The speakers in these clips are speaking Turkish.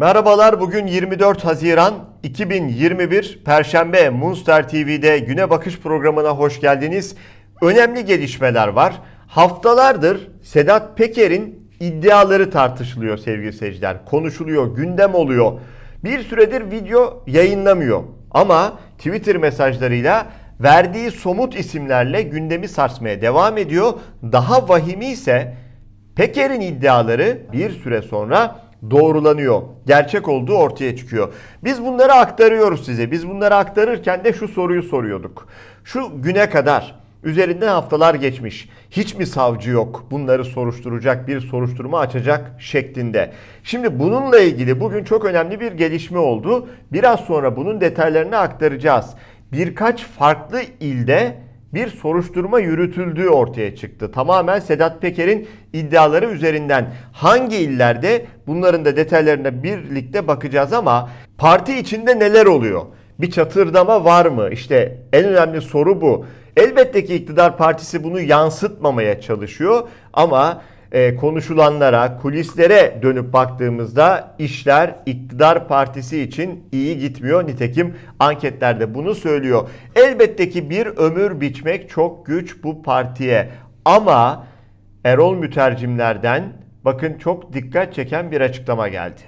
Merhabalar bugün 24 Haziran 2021 Perşembe Moonstar TV'de Güne Bakış programına hoş geldiniz. Önemli gelişmeler var. Haftalardır Sedat Peker'in iddiaları tartışılıyor sevgili seyirciler. Konuşuluyor, gündem oluyor. Bir süredir video yayınlamıyor. Ama Twitter mesajlarıyla verdiği somut isimlerle gündemi sarsmaya devam ediyor. Daha vahimi ise Peker'in iddiaları bir süre sonra doğrulanıyor. Gerçek olduğu ortaya çıkıyor. Biz bunları aktarıyoruz size. Biz bunları aktarırken de şu soruyu soruyorduk. Şu güne kadar üzerinden haftalar geçmiş. Hiç mi savcı yok bunları soruşturacak bir soruşturma açacak şeklinde. Şimdi bununla ilgili bugün çok önemli bir gelişme oldu. Biraz sonra bunun detaylarını aktaracağız. Birkaç farklı ilde bir soruşturma yürütüldüğü ortaya çıktı. Tamamen Sedat Peker'in iddiaları üzerinden hangi illerde bunların da detaylarına birlikte bakacağız ama parti içinde neler oluyor? Bir çatırdama var mı? İşte en önemli soru bu. Elbette ki iktidar partisi bunu yansıtmamaya çalışıyor ama e, konuşulanlara, kulislere dönüp baktığımızda işler iktidar partisi için iyi gitmiyor. Nitekim anketlerde bunu söylüyor. Elbette ki bir ömür biçmek çok güç bu partiye. Ama Erol mütercimlerden bakın çok dikkat çeken bir açıklama geldi.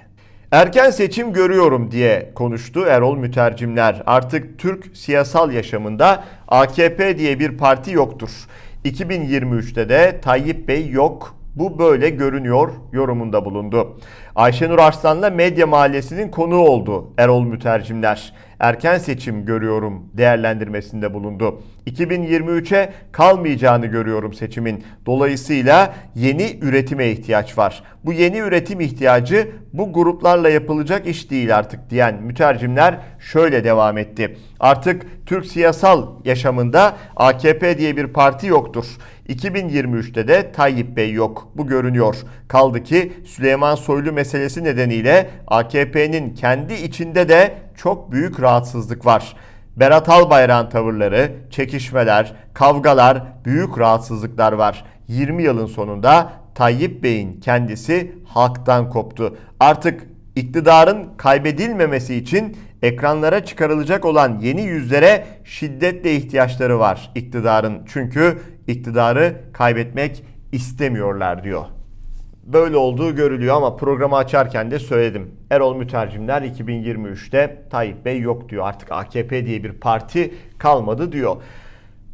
Erken seçim görüyorum diye konuştu Erol Mütercimler. Artık Türk siyasal yaşamında AKP diye bir parti yoktur. 2023'te de Tayyip Bey yok. Bu böyle görünüyor yorumunda bulundu. Ayşenur Arslan'la Medya Mahallesi'nin konuğu oldu Erol Mütercimler. Erken seçim görüyorum değerlendirmesinde bulundu. 2023'e kalmayacağını görüyorum seçimin. Dolayısıyla yeni üretime ihtiyaç var. Bu yeni üretim ihtiyacı bu gruplarla yapılacak iş değil artık diyen mütercimler şöyle devam etti. Artık Türk siyasal yaşamında AKP diye bir parti yoktur. 2023'te de Tayyip Bey yok. Bu görünüyor. Kaldı ki Süleyman Soylu meselesi nedeniyle AKP'nin kendi içinde de çok büyük rahatsızlık var. Berat Albayrak'ın tavırları, çekişmeler, kavgalar, büyük rahatsızlıklar var. 20 yılın sonunda Tayyip Bey'in kendisi halktan koptu. Artık iktidarın kaybedilmemesi için ekranlara çıkarılacak olan yeni yüzlere şiddetle ihtiyaçları var iktidarın. Çünkü iktidarı kaybetmek istemiyorlar diyor. Böyle olduğu görülüyor ama programı açarken de söyledim. Erol Mütercimler 2023'te Tayyip Bey yok diyor. Artık AKP diye bir parti kalmadı diyor.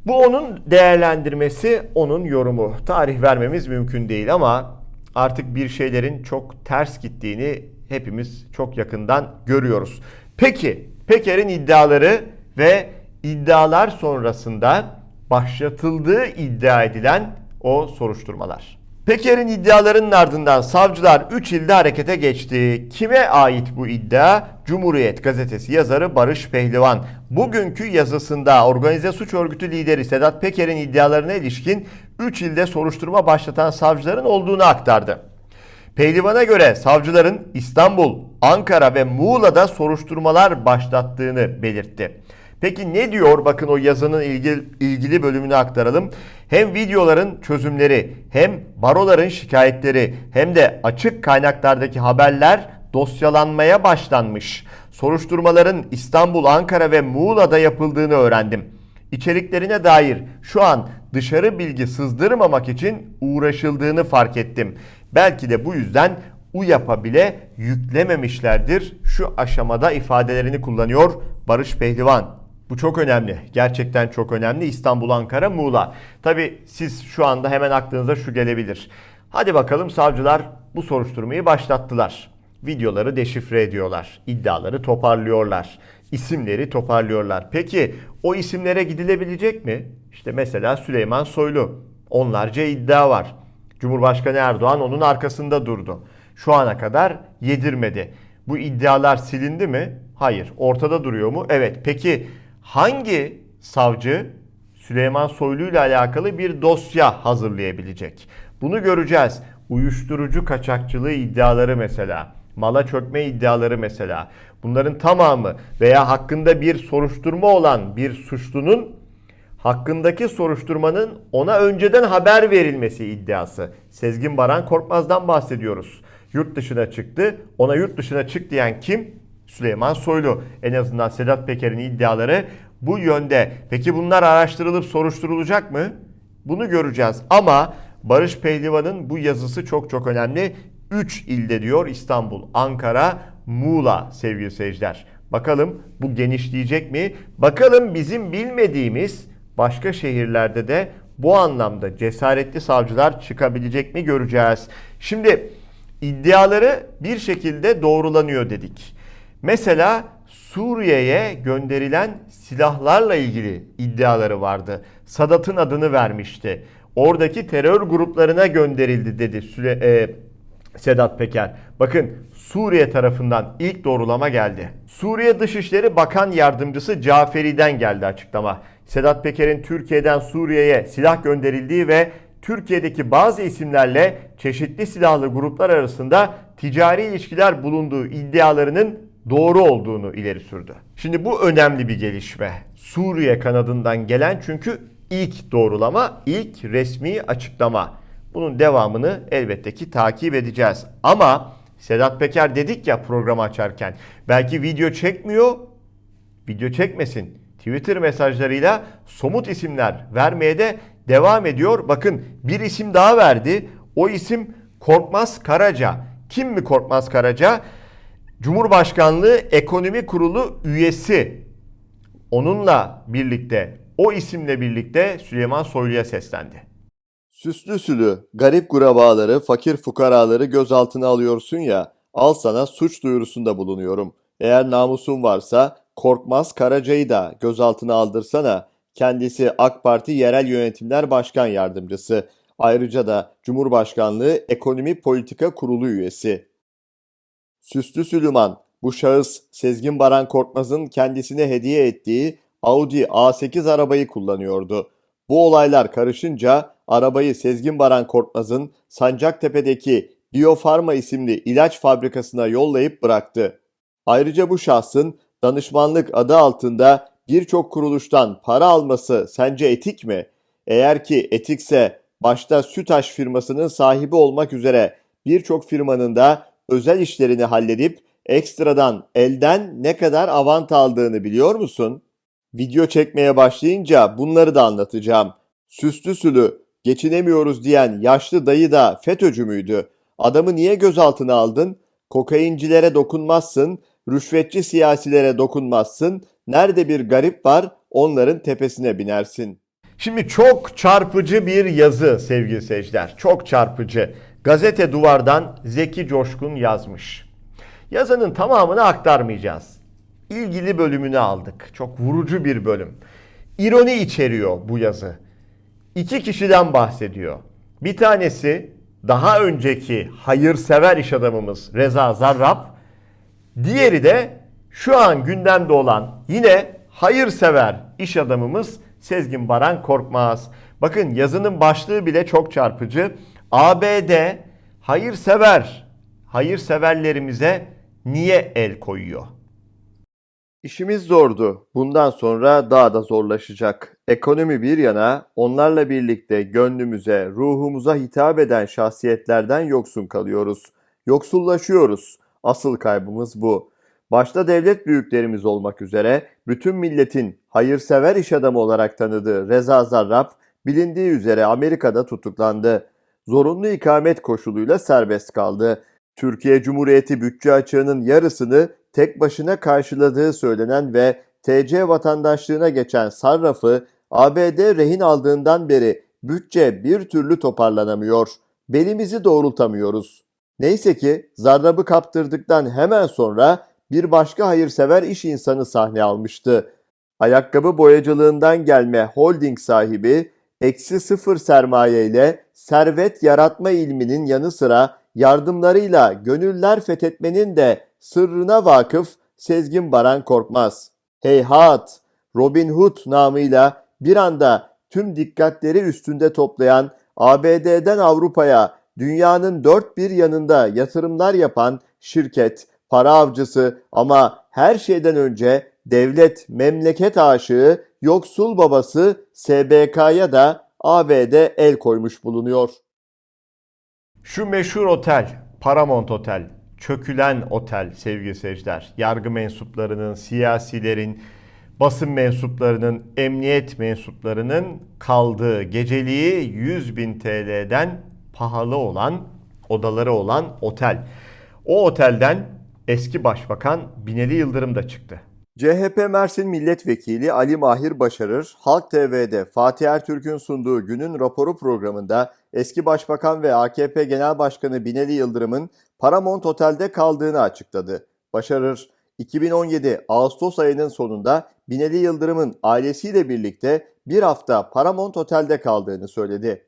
Bu onun değerlendirmesi, onun yorumu. Tarih vermemiz mümkün değil ama artık bir şeylerin çok ters gittiğini hepimiz çok yakından görüyoruz. Peki Peker'in iddiaları ve iddialar sonrasında başlatıldığı iddia edilen o soruşturmalar. Peker'in iddialarının ardından savcılar 3 ilde harekete geçti. Kime ait bu iddia? Cumhuriyet gazetesi yazarı Barış Pehlivan. Bugünkü yazısında organize suç örgütü lideri Sedat Peker'in iddialarına ilişkin 3 ilde soruşturma başlatan savcıların olduğunu aktardı. Pehlivan'a göre savcıların İstanbul, Ankara ve Muğla'da soruşturmalar başlattığını belirtti. Peki ne diyor? Bakın o yazının ilgili, ilgili bölümünü aktaralım. Hem videoların çözümleri, hem baroların şikayetleri, hem de açık kaynaklardaki haberler dosyalanmaya başlanmış. Soruşturmaların İstanbul, Ankara ve Muğla'da yapıldığını öğrendim. İçeriklerine dair şu an dışarı bilgi sızdırmamak için uğraşıldığını fark ettim. Belki de bu yüzden UYAP'a bile yüklememişlerdir. Şu aşamada ifadelerini kullanıyor Barış Pehlivan. Bu çok önemli. Gerçekten çok önemli. İstanbul, Ankara, Muğla. Tabi siz şu anda hemen aklınıza şu gelebilir. Hadi bakalım savcılar bu soruşturmayı başlattılar. Videoları deşifre ediyorlar. iddiaları toparlıyorlar. isimleri toparlıyorlar. Peki o isimlere gidilebilecek mi? İşte mesela Süleyman Soylu. Onlarca iddia var. Cumhurbaşkanı Erdoğan onun arkasında durdu. Şu ana kadar yedirmedi. Bu iddialar silindi mi? Hayır. Ortada duruyor mu? Evet. Peki hangi savcı Süleyman Soylu ile alakalı bir dosya hazırlayabilecek? Bunu göreceğiz. Uyuşturucu kaçakçılığı iddiaları mesela, mala çökme iddiaları mesela. Bunların tamamı veya hakkında bir soruşturma olan bir suçlunun hakkındaki soruşturmanın ona önceden haber verilmesi iddiası. Sezgin Baran Korkmaz'dan bahsediyoruz. yurt dışına çıktı. Ona yurt dışına çık diyen kim? Süleyman Soylu. En azından Sedat Peker'in iddiaları bu yönde. Peki bunlar araştırılıp soruşturulacak mı? Bunu göreceğiz. Ama Barış Pehlivan'ın bu yazısı çok çok önemli. 3 ilde diyor İstanbul, Ankara, Muğla sevgili seyirciler. Bakalım bu genişleyecek mi? Bakalım bizim bilmediğimiz başka şehirlerde de bu anlamda cesaretli savcılar çıkabilecek mi göreceğiz. Şimdi iddiaları bir şekilde doğrulanıyor dedik. Mesela Suriye'ye gönderilen silahlarla ilgili iddiaları vardı. Sadat'ın adını vermişti. Oradaki terör gruplarına gönderildi dedi Süle, e, Sedat Peker. Bakın Suriye tarafından ilk doğrulama geldi. Suriye Dışişleri Bakan Yardımcısı Caferi'den geldi açıklama. Sedat Peker'in Türkiye'den Suriye'ye silah gönderildiği ve Türkiye'deki bazı isimlerle çeşitli silahlı gruplar arasında ticari ilişkiler bulunduğu iddialarının doğru olduğunu ileri sürdü. Şimdi bu önemli bir gelişme. Suriye kanadından gelen çünkü ilk doğrulama, ilk resmi açıklama. Bunun devamını elbette ki takip edeceğiz. Ama Sedat Peker dedik ya programı açarken belki video çekmiyor, video çekmesin. Twitter mesajlarıyla somut isimler vermeye de devam ediyor. Bakın bir isim daha verdi. O isim Korkmaz Karaca. Kim mi Korkmaz Karaca? Cumhurbaşkanlığı Ekonomi Kurulu üyesi. Onunla birlikte, o isimle birlikte Süleyman Soylu'ya seslendi. Süslü sülü, garip gurabaları, fakir fukaraları gözaltına alıyorsun ya, al sana suç duyurusunda bulunuyorum. Eğer namusun varsa Korkmaz Karaca'yı da gözaltına aldırsana. Kendisi AK Parti Yerel Yönetimler Başkan Yardımcısı. Ayrıca da Cumhurbaşkanlığı Ekonomi Politika Kurulu üyesi. Süslü Süleyman, bu şahıs Sezgin Baran Korkmaz'ın kendisine hediye ettiği Audi A8 arabayı kullanıyordu. Bu olaylar karışınca arabayı Sezgin Baran Korkmaz'ın Sancaktepe'deki Biofarma isimli ilaç fabrikasına yollayıp bıraktı. Ayrıca bu şahsın danışmanlık adı altında birçok kuruluştan para alması sence etik mi? Eğer ki etikse başta Sütaş firmasının sahibi olmak üzere birçok firmanın da özel işlerini halledip ekstradan elden ne kadar avant aldığını biliyor musun? Video çekmeye başlayınca bunları da anlatacağım. Süslü sülü, geçinemiyoruz diyen yaşlı dayı da FETÖ'cü müydü? Adamı niye gözaltına aldın? Kokaincilere dokunmazsın, rüşvetçi siyasilere dokunmazsın. Nerede bir garip var onların tepesine binersin. Şimdi çok çarpıcı bir yazı sevgili seyirciler. Çok çarpıcı. Gazete Duvar'dan Zeki Coşkun yazmış. Yazının tamamını aktarmayacağız. İlgili bölümünü aldık. Çok vurucu bir bölüm. İroni içeriyor bu yazı. İki kişiden bahsediyor. Bir tanesi daha önceki hayırsever iş adamımız Reza Zarrab. Diğeri de şu an gündemde olan yine hayırsever iş adamımız Sezgin Baran Korkmaz. Bakın yazının başlığı bile çok çarpıcı. ABD hayırsever, hayırseverlerimize niye el koyuyor? İşimiz zordu. Bundan sonra daha da zorlaşacak. Ekonomi bir yana onlarla birlikte gönlümüze, ruhumuza hitap eden şahsiyetlerden yoksun kalıyoruz. Yoksullaşıyoruz. Asıl kaybımız bu. Başta devlet büyüklerimiz olmak üzere bütün milletin hayırsever iş adamı olarak tanıdığı Reza Zarrab bilindiği üzere Amerika'da tutuklandı. Zorunlu ikamet koşuluyla serbest kaldı. Türkiye Cumhuriyeti bütçe açığının yarısını tek başına karşıladığı söylenen ve TC vatandaşlığına geçen Sarraf'ı ABD rehin aldığından beri bütçe bir türlü toparlanamıyor. Belimizi doğrultamıyoruz. Neyse ki Zarrab'ı kaptırdıktan hemen sonra bir başka hayırsever iş insanı sahne almıştı. Ayakkabı boyacılığından gelme holding sahibi eksi sıfır sermaye ile servet yaratma ilminin yanı sıra yardımlarıyla gönüller fethetmenin de sırrına vakıf Sezgin Baran Korkmaz. Heyhat, Robin Hood namıyla bir anda tüm dikkatleri üstünde toplayan ABD'den Avrupa'ya dünyanın dört bir yanında yatırımlar yapan şirket, para avcısı ama her şeyden önce devlet, memleket aşığı, yoksul babası SBK'ya da ABD el koymuş bulunuyor. Şu meşhur otel Paramount Otel, çökülen otel sevgili seyirciler. Yargı mensuplarının, siyasilerin, basın mensuplarının, emniyet mensuplarının kaldığı geceliği 100 bin TL'den pahalı olan, odaları olan otel. O otelden eski başbakan Binali Yıldırım da çıktı. CHP Mersin Milletvekili Ali Mahir Başarır, Halk TV'de Fatih Ertürk'ün sunduğu Günün Raporu programında eski Başbakan ve AKP Genel Başkanı Binali Yıldırım'ın Paramount Otel'de kaldığını açıkladı. Başarır, 2017 Ağustos ayının sonunda Binali Yıldırım'ın ailesiyle birlikte bir hafta Paramount Otel'de kaldığını söyledi.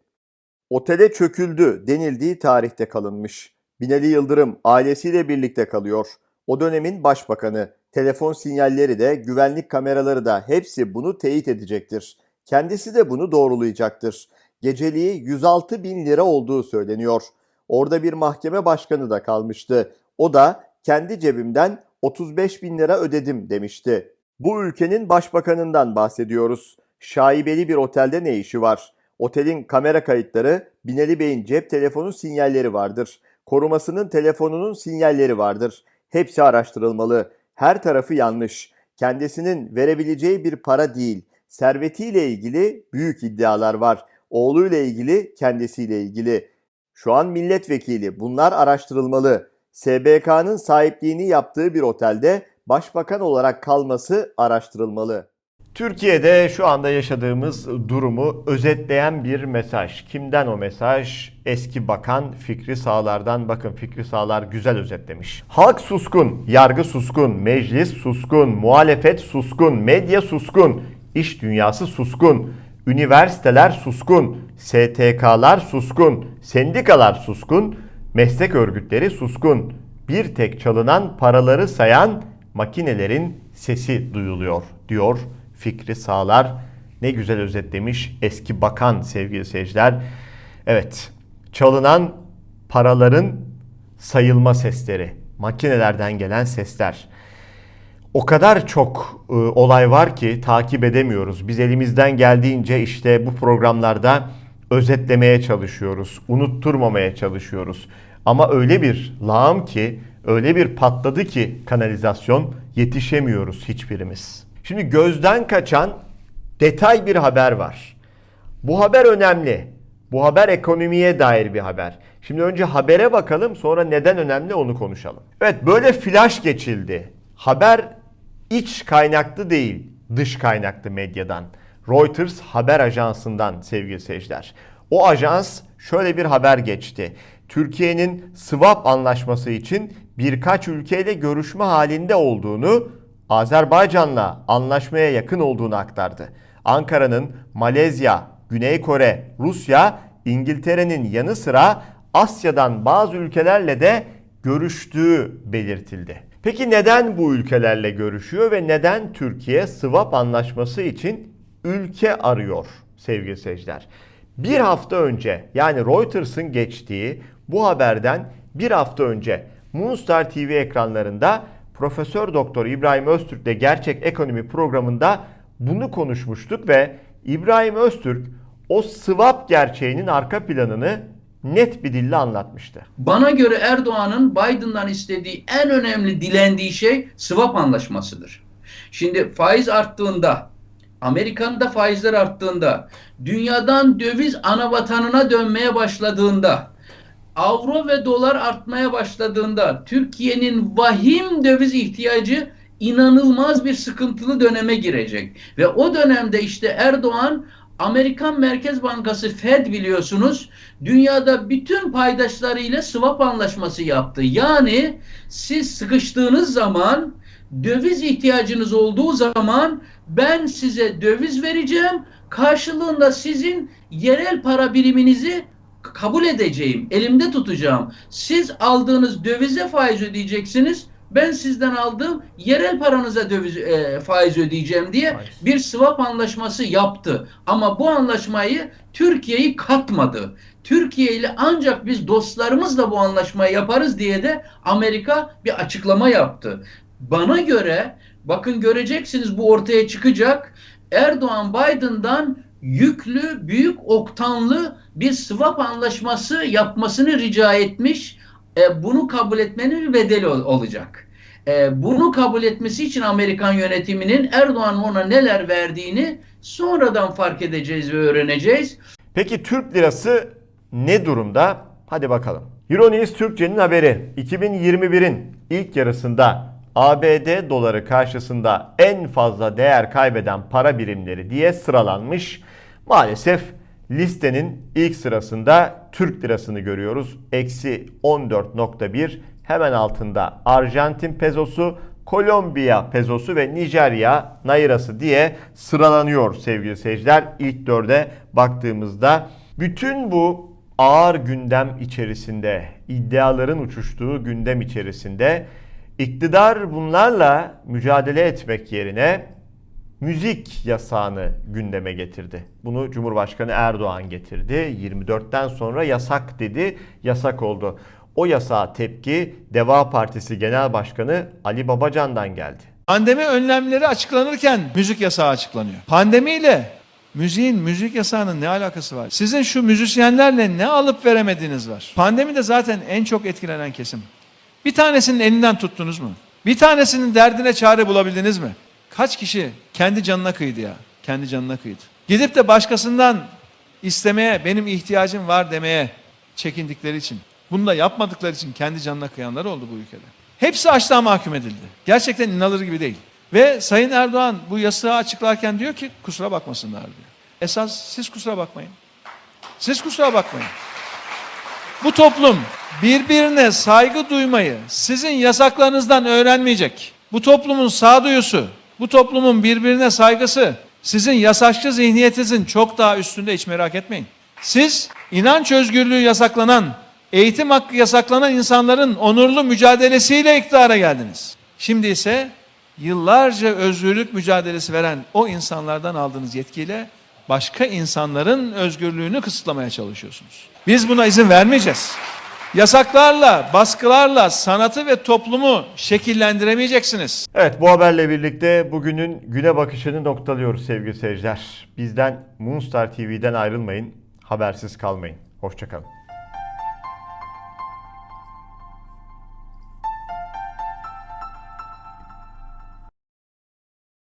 Otele çöküldü denildiği tarihte kalınmış. Binali Yıldırım ailesiyle birlikte kalıyor. O dönemin başbakanı. Telefon sinyalleri de, güvenlik kameraları da hepsi bunu teyit edecektir. Kendisi de bunu doğrulayacaktır. Geceliği 106 bin lira olduğu söyleniyor. Orada bir mahkeme başkanı da kalmıştı. O da kendi cebimden 35 bin lira ödedim demişti. Bu ülkenin başbakanından bahsediyoruz. Şaibeli bir otelde ne işi var? Otelin kamera kayıtları, Binali Bey'in cep telefonu sinyalleri vardır. Korumasının telefonunun sinyalleri vardır. Hepsi araştırılmalı. Her tarafı yanlış. Kendisinin verebileceği bir para değil. Servetiyle ilgili büyük iddialar var. Oğluyla ilgili, kendisiyle ilgili. Şu an milletvekili. Bunlar araştırılmalı. SBK'nın sahipliğini yaptığı bir otelde başbakan olarak kalması araştırılmalı. Türkiye'de şu anda yaşadığımız durumu özetleyen bir mesaj. Kimden o mesaj? Eski bakan Fikri Sağlar'dan. Bakın Fikri Sağlar güzel özetlemiş. Halk suskun, yargı suskun, meclis suskun, muhalefet suskun, medya suskun, iş dünyası suskun, üniversiteler suskun, STK'lar suskun, sendikalar suskun, meslek örgütleri suskun. Bir tek çalınan paraları sayan makinelerin sesi duyuluyor diyor Fikri Sağlar. Ne güzel özetlemiş eski bakan sevgili seyirciler. Evet çalınan paraların sayılma sesleri, makinelerden gelen sesler. O kadar çok e, olay var ki takip edemiyoruz. Biz elimizden geldiğince işte bu programlarda özetlemeye çalışıyoruz, unutturmamaya çalışıyoruz. Ama öyle bir lağım ki, öyle bir patladı ki kanalizasyon yetişemiyoruz hiçbirimiz. Şimdi gözden kaçan detay bir haber var. Bu haber önemli. Bu haber ekonomiye dair bir haber. Şimdi önce habere bakalım sonra neden önemli onu konuşalım. Evet böyle flash geçildi. Haber iç kaynaklı değil dış kaynaklı medyadan. Reuters haber ajansından sevgili seyirciler. O ajans şöyle bir haber geçti. Türkiye'nin swap anlaşması için birkaç ülkeyle görüşme halinde olduğunu Azerbaycan'la anlaşmaya yakın olduğunu aktardı. Ankara'nın Malezya, Güney Kore, Rusya, İngiltere'nin yanı sıra Asya'dan bazı ülkelerle de görüştüğü belirtildi. Peki neden bu ülkelerle görüşüyor ve neden Türkiye swap anlaşması için ülke arıyor sevgili seyirciler? Bir hafta önce yani Reuters'ın geçtiği bu haberden bir hafta önce Moonstar TV ekranlarında Profesör Doktor İbrahim Öztürk'le Gerçek Ekonomi programında bunu konuşmuştuk ve İbrahim Öztürk o swap gerçeğinin arka planını net bir dille anlatmıştı. Bana göre Erdoğan'ın Biden'dan istediği en önemli dilendiği şey swap anlaşmasıdır. Şimdi faiz arttığında, Amerika'nın da faizler arttığında, dünyadan döviz ana vatanına dönmeye başladığında, avro ve dolar artmaya başladığında Türkiye'nin vahim döviz ihtiyacı inanılmaz bir sıkıntılı döneme girecek. Ve o dönemde işte Erdoğan Amerikan Merkez Bankası Fed biliyorsunuz dünyada bütün paydaşlarıyla swap anlaşması yaptı. Yani siz sıkıştığınız zaman döviz ihtiyacınız olduğu zaman ben size döviz vereceğim. Karşılığında sizin yerel para biriminizi kabul edeceğim, elimde tutacağım. Siz aldığınız dövize faiz ödeyeceksiniz. Ben sizden aldığım yerel paranıza döviz e, faiz ödeyeceğim diye Faiz. bir swap anlaşması yaptı. Ama bu anlaşmayı Türkiye'yi katmadı. Türkiye ile ancak biz dostlarımızla bu anlaşmayı yaparız diye de Amerika bir açıklama yaptı. Bana göre bakın göreceksiniz bu ortaya çıkacak. Erdoğan Biden'dan yüklü, büyük oktanlı bir swap anlaşması yapmasını rica etmiş. e, bunu kabul etmenin bir bedeli ol- olacak. E, bunu kabul etmesi için Amerikan yönetiminin Erdoğan'ın ona neler verdiğini sonradan fark edeceğiz ve öğreneceğiz. Peki Türk lirası ne durumda? Hadi bakalım. Euronews Türkçe'nin haberi 2021'in ilk yarısında ABD doları karşısında en fazla değer kaybeden para birimleri diye sıralanmış. Maalesef listenin ilk sırasında Türk lirasını görüyoruz. Eksi 14.1 hemen altında Arjantin pezosu, Kolombiya pezosu ve Nijerya nairası diye sıralanıyor sevgili seyirciler. İlk dörde baktığımızda bütün bu ağır gündem içerisinde, iddiaların uçuştuğu gündem içerisinde iktidar bunlarla mücadele etmek yerine müzik yasağını gündeme getirdi. Bunu Cumhurbaşkanı Erdoğan getirdi. 24'ten sonra yasak dedi, yasak oldu. O yasağa tepki Deva Partisi Genel Başkanı Ali Babacan'dan geldi. Pandemi önlemleri açıklanırken müzik yasağı açıklanıyor. Pandemiyle müziğin, müzik yasağının ne alakası var? Sizin şu müzisyenlerle ne alıp veremediğiniz var? Pandemide zaten en çok etkilenen kesim. Bir tanesinin elinden tuttunuz mu? Bir tanesinin derdine çare bulabildiniz mi? Kaç kişi kendi canına kıydı ya? Kendi canına kıydı. Gidip de başkasından istemeye, benim ihtiyacım var demeye çekindikleri için, bunu da yapmadıkları için kendi canına kıyanlar oldu bu ülkede. Hepsi açlığa mahkum edildi. Gerçekten inanılır gibi değil. Ve Sayın Erdoğan bu yasağı açıklarken diyor ki kusura bakmasınlar diyor. Esas siz kusura bakmayın. Siz kusura bakmayın. Bu toplum birbirine saygı duymayı sizin yasaklarınızdan öğrenmeyecek. Bu toplumun sağduyusu, bu toplumun birbirine saygısı sizin yasakçı zihniyetinizin çok daha üstünde hiç merak etmeyin. Siz inanç özgürlüğü yasaklanan, eğitim hakkı yasaklanan insanların onurlu mücadelesiyle iktidara geldiniz. Şimdi ise yıllarca özgürlük mücadelesi veren o insanlardan aldığınız yetkiyle başka insanların özgürlüğünü kısıtlamaya çalışıyorsunuz. Biz buna izin vermeyeceğiz. Yasaklarla, baskılarla sanatı ve toplumu şekillendiremeyeceksiniz. Evet bu haberle birlikte bugünün güne bakışını noktalıyoruz sevgili seyirciler. Bizden Moonstar TV'den ayrılmayın, habersiz kalmayın. Hoşçakalın.